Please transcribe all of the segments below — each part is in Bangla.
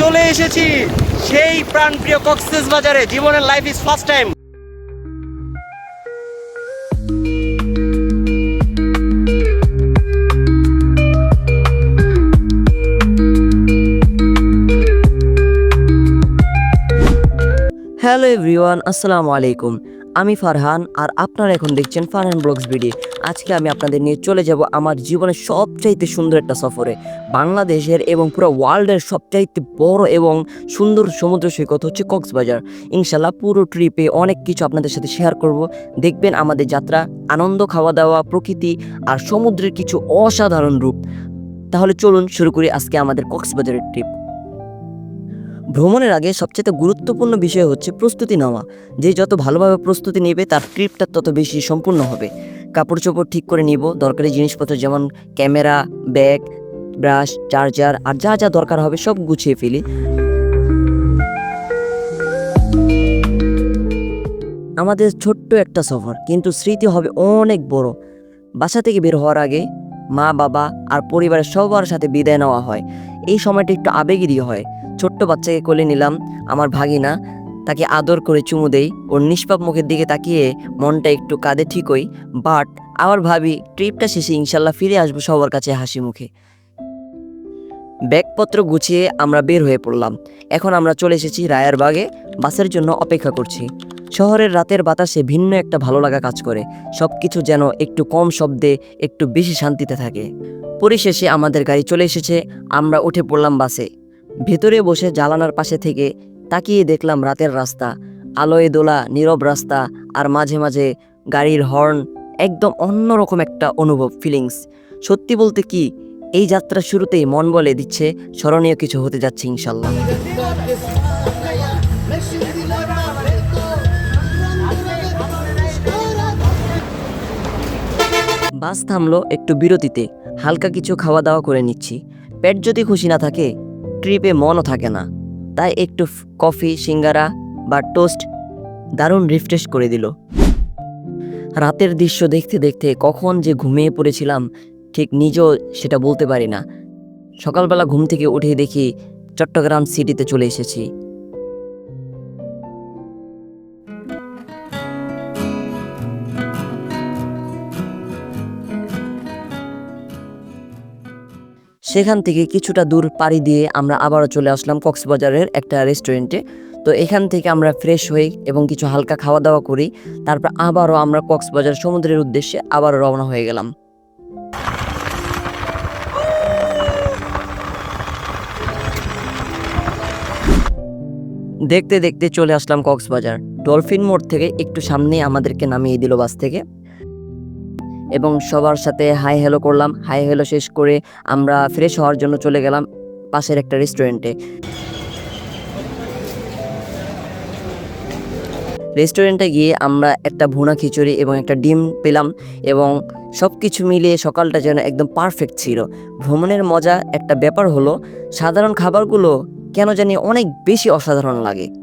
চলে এসেছি সেই প্রাণপ্রিয় কক্সেস বাজারে। জীবনের life is first time hello everyone, আসসালামু আলাইকুম। আমি ফারহান আর আপনারা এখন দেখছেন ফারহান ব্লগস ভিডিও। আজকে আমি আপনাদের নিয়ে চলে যাব আমার জীবনের সবচাইতে সুন্দর একটা সফরে। বাংলাদেশের এবং পুরো ওয়ার্ল্ডের সবচাইতে বড় এবং সুন্দর সমুদ্র সৈকত হচ্ছে কক্সবাজার। ইনশাল্লাহ পুরো ট্রিপে অনেক কিছু আপনাদের সাথে শেয়ার করব। দেখবেন আমাদের যাত্রা আনন্দ খাওয়া দাওয়া প্রকৃতি আর সমুদ্রের কিছু অসাধারণ রূপ। তাহলে চলুন শুরু করি আজকে আমাদের কক্সবাজারের ট্রিপ। ভ্রমণের আগে সবচেয়ে গুরুত্বপূর্ণ বিষয় হচ্ছে প্রস্তুতি নেওয়া। যে যত ভালোভাবে প্রস্তুতি নেবে, তার ট্রিপটা তত বেশি সম্পূর্ণ হবে। কাপড় চোপড় ঠিক করে নিব, দরকারি জিনিসপত্র যেমন ক্যামেরা, ব্যাগ, ব্রাশ, চার্জার আর যা যা দরকার হবে সব গুছিয়ে ফেলি। আমাদের ছোট্ট একটা সফর, কিন্তু স্মৃতি হবে অনেক বড়। বাসা থেকে বের হওয়ার আগে মা, বাবা আর পরিবারের সবার সাথে বিদায় নেওয়া হয়। এই সময়টা একটু আবেগেরই হয়। ছোট্ট বাচ্চাকে কোলে নিলাম, আমার ভাগিনা, তাকে আদর করে চুমু দেই। ওর নিষ্পাপ মুখের দিকে তাকিয়ে মনটা একটু কাঁদে ঠিকই বাট আবার ভাবি ট্রিপটা শেষে ইনশাল্লাহ ফিরে আসব সবার কাছে হাসি মুখে। ব্যাগপত্র গুছিয়ে আমরা বের হয়ে পড়লাম। এখন আমরা চলে এসেছি রায়ারবাগে বাসের জন্য অপেক্ষা করছি। শহরের রাতের বাতাসে ভিন্ন একটা ভালো লাগা কাজ করে। সব কিছু যেন একটু কম শব্দে, একটু বেশি শান্তিতে থাকে। পরিশেষে আমাদের গাড়ি চলে এসেছে, আমরা উঠে পড়লাম বাসে। ভেতরে বসে জালানার পাশে থেকে তাকিয়ে দেখলাম রাতের রাস্তা। আলোয় দোলা, নীরব রাস্তা আর মাঝে মাঝে গাড়ির হর্ন, একদম অন্যরকম একটা অনুভব ফিলিংস সত্যি বলতে কি, এই যাত্রার শুরুতেই মন বলে দিচ্ছে, স্মরণীয় কিছু হতে যাচ্ছে ইনশাল্লাহ। বাস থামলো একটু বিরতিতে, হালকা কিছু খাওয়া দাওয়া করে নিচ্ছি। পেট যদি খুশি না থাকে, ট্রিপে মনও থাকে না। তাই একটু কফি, সিঙ্গারা বা টোস্ট দারুণ রিফ্রেশ করে দিল। রাতের দৃশ্য দেখতে দেখতে কখন যে ঘুমিয়ে পড়েছিলাম, ঠিক নিজেও সেটা বলতে পারি না। সকালবেলা ঘুম থেকে উঠে দেখি চট্টগ্রাম সিটিতে চলে এসেছি। সেখান থেকে কিছুটা দূর পাড়ি দিয়ে আমরা আবারও চলে আসলাম কক্সবাজারের একটা রেস্টুরেন্টে তো এখান থেকে আমরা ফ্রেশ হই এবং কিছু হালকা খাওয়া দাওয়া করি। তারপর আবারও আমরা কক্সবাজার সমুদ্রের উদ্দেশ্যে আবারও রওনা হয়ে গেলাম। দেখতে দেখতে চলে আসলাম কক্সবাজার। ডলফিন মোড় থেকে একটু সামনে আমাদেরকে নামিয়ে দিল বাস থেকে। এবং সবার সাথে হাই হ্যালো করলাম। হাই হ্যালো শেষ করে আমরা ফ্রেশ হওয়ার জন্য চলে গেলাম পাশের একটা রেস্টুরেন্টে রেস্টুরেন্টে গিয়ে আমরা একটা ভুনা খিচুড়ি এবং একটা ডিম পেলাম এবং সব কিছু মিলিয়ে সকালটা যেন একদম পারফেক্ট ছিল। ভ্রমণের মজা একটা ব্যাপার হলো, সাধারণ খাবারগুলো কেন জানি অনেক বেশি অসাধারণ লাগে।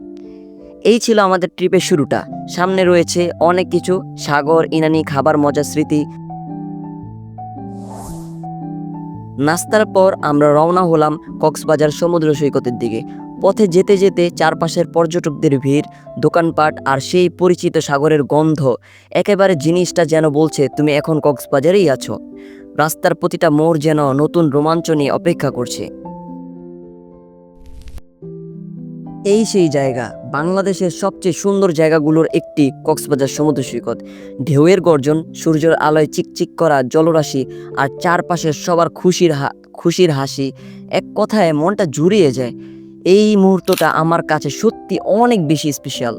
এই ছিল আমাদের ট্রিপের শুরুটা। সামনে রয়েছে অনেক কিছু, সাগর, ইনানি, খাবার, মজার স্মৃতি। নাস্তার পর আমরা রওনা হলাম কক্সবাজার সমুদ্র সৈকতের দিকে। পথে যেতে যেতে চারপাশের পর্যটকদের ভিড়, দোকানপাট আর সেই পরিচিত সাগরের গন্ধ, একেবারে জিনিসটা যেন বলছে, তুমি এখন কক্সবাজারেই আছো। রাস্তার প্রতিটা মোড় যেন নতুন রোমাঞ্চ নিয়ে অপেক্ষা করছে। এই সেই জায়গা, বাংলাদেশের সবচেয়ে সুন্দর জায়গাগুলোর একটি কক্সবাজার সমুদ্র সৈকত। ঢেউয়ের গর্জন, সূর্যের আলোয় চিকচিক করা জলরাশি আর চারপাশের সবার খুশির হা, খুশির হাসি, এক কথায় মনটা জুড়িয়ে যায়। এই মুহূর্তটা আমার কাছে সত্যি অনেক বেশি স্পেশাল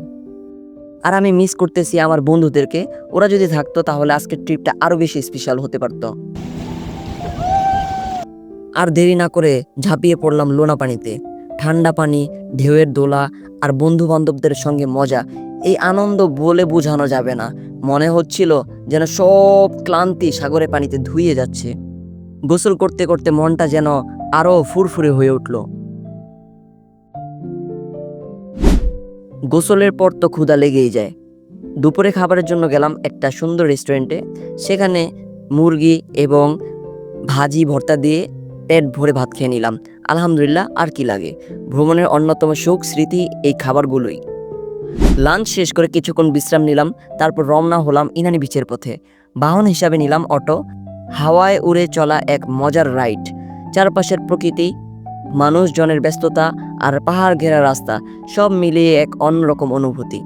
আর আমি মিস করতেছি আমার বন্ধুদেরকে, ওরা যদি থাকতো তাহলে আজকের ট্রিপটা আরও বেশি স্পেশাল হতে পারতো। আর দেরি না করে ঝাঁপিয়ে পড়লাম লোনা পানিতে ঠান্ডা পানি, ঢেউয়ের দোলা আর বন্ধু বান্ধবদের সঙ্গে মজা, এই আনন্দ বলে বোঝানো যাবে না। মনে হচ্ছিল যেন সব ক্লান্তি সাগরে পানিতে ধুয়ে যাচ্ছে। গোসল করতে করতে মনটা যেন আরও ফুরফুরে হয়ে উঠল। গোসলের পর তো ক্ষুধা লেগেই যায়। দুপুরে খাবারের জন্য গেলাম একটা সুন্দর রেস্টুরেন্টে। সেখানে মুরগি এবং ভাজি ভর্তা দিয়ে পেট ভরে ভাত খেয়ে নিলাম। আলহামদুলিল্লাহ, আর কি লাগে? ভ্রমণের অন্যতম সুখ, স্মৃতি এই খাবারগুলোই। লাঞ্চ শেষ করে কিছুক্ষণ বিশ্রাম নিলাম, তারপর রওনা হলাম ইনানি বিচের পথে। বাহন হিসাবে নিলাম অটো। হাওয়ায় উড়ে চলা এক মজার রাইড। চারপাশের প্রকৃতি, মানুষজনের ব্যস্ততা আর পাহাড় ঘেরা রাস্তা সব মিলিয়ে এক অন্যরকম অনুভূতি।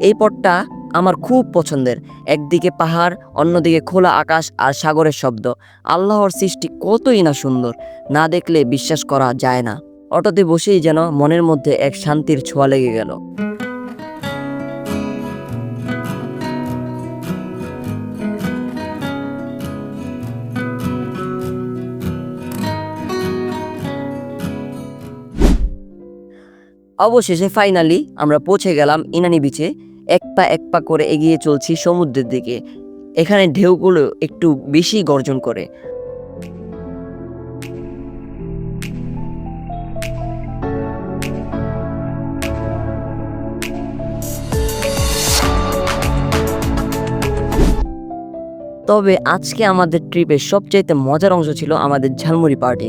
এই পথটা আমার খুব পছন্দের। একদিকে পাহাড়, অন্যদিকে খোলা আকাশ আর সাগরের শব্দ। আল্লাহর সৃষ্টি কতই না সুন্দর, না দেখলে বিশ্বাস করা যায় না। অটোতে বসেই যেন মনের মধ্যে এক শান্তির ছোঁয়া লেগে গেল। অবশেষে ফাইনালি আমরা পৌঁছে গেলাম ইনানি বিচে। এক পা এক পা করে এগিয়ে চলছি সমুদ্রের দিকে। এখানে ঢেউগুলো একটু বেশি গর্জন করে। তবে আজকে আমাদের ট্রিপের সবচাইতে মজার অংশ ছিল আমাদের ঝালমুড়ি পার্টি।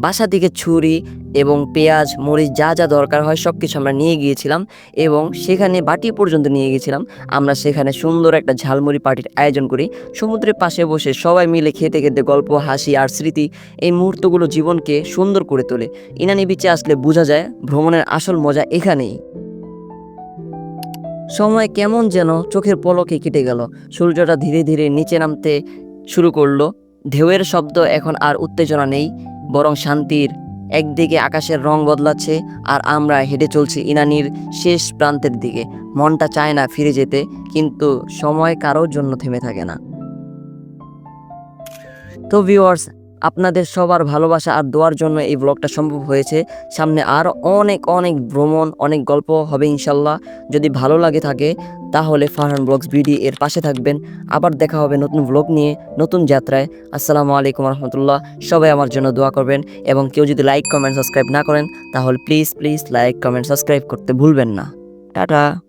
বাসা থেকে ছুরি এবং পেঁয়াজ, মরিচ যা যা দরকার হয় সব কিছু আমরা নিয়ে গিয়েছিলাম এবং সেখানে বাটি পর্যন্ত নিয়ে গিয়েছিলাম। আমরা সেখানে সুন্দর একটা ঝালমুড়ি পার্টির আয়োজন করি। সমুদ্রের পাশে বসে সবাই মিলে খেতে খেতে গল্প, হাসি আর স্মৃতি এই মুহূর্তগুলো জীবনকে সুন্দর করে তোলে। ইনানি বিচে আসলে বোঝা যায় ভ্রমণের আসল মজা এখানেই। সময় কেমন যেন চোখের পলকে কেটে গেল। সূর্যটা ধীরে ধীরে নিচে নামতে শুরু করল। ঢেউয়ের শব্দ এখন আর উত্তেজনা নেই। বরং শান্তির একদিকে আকাশের রং বদলাচ্ছে আর আমরা হেঁটে চলছি ইনানির শেষ প্রান্তের দিকে। মনটা চায় না ফিরে যেতে, কিন্তু সময় কারোর জন্য থেমে থাকে না। তো ভিউয়ার্স আপনাদের সবার ভালোবাসা আর দোয়ার জন্য এই ব্লগটা সম্ভব হয়েছে। সামনে আর অনেক অনেক ভ্রমণ, অনেক গল্প হবে ইনশাল্লাহ। যদি ভালো লাগে থাকে, তাহলে ফারহান ব্লগস বিডি এর পাশে থাকবেন। আবার দেখা হবে নতুন ব্লগ নিয়ে, নতুন যাত্রায়। আসসালামু আলাইকুম রহমতুল্লাহ সবাই আমার জন্য দোয়া করবেন এবং কেউ যদি লাইক, কমেন্ট, সাবস্ক্রাইব না করেন, তাহলে please please like, comment, subscribe করতে ভুলবেন না। টাটা।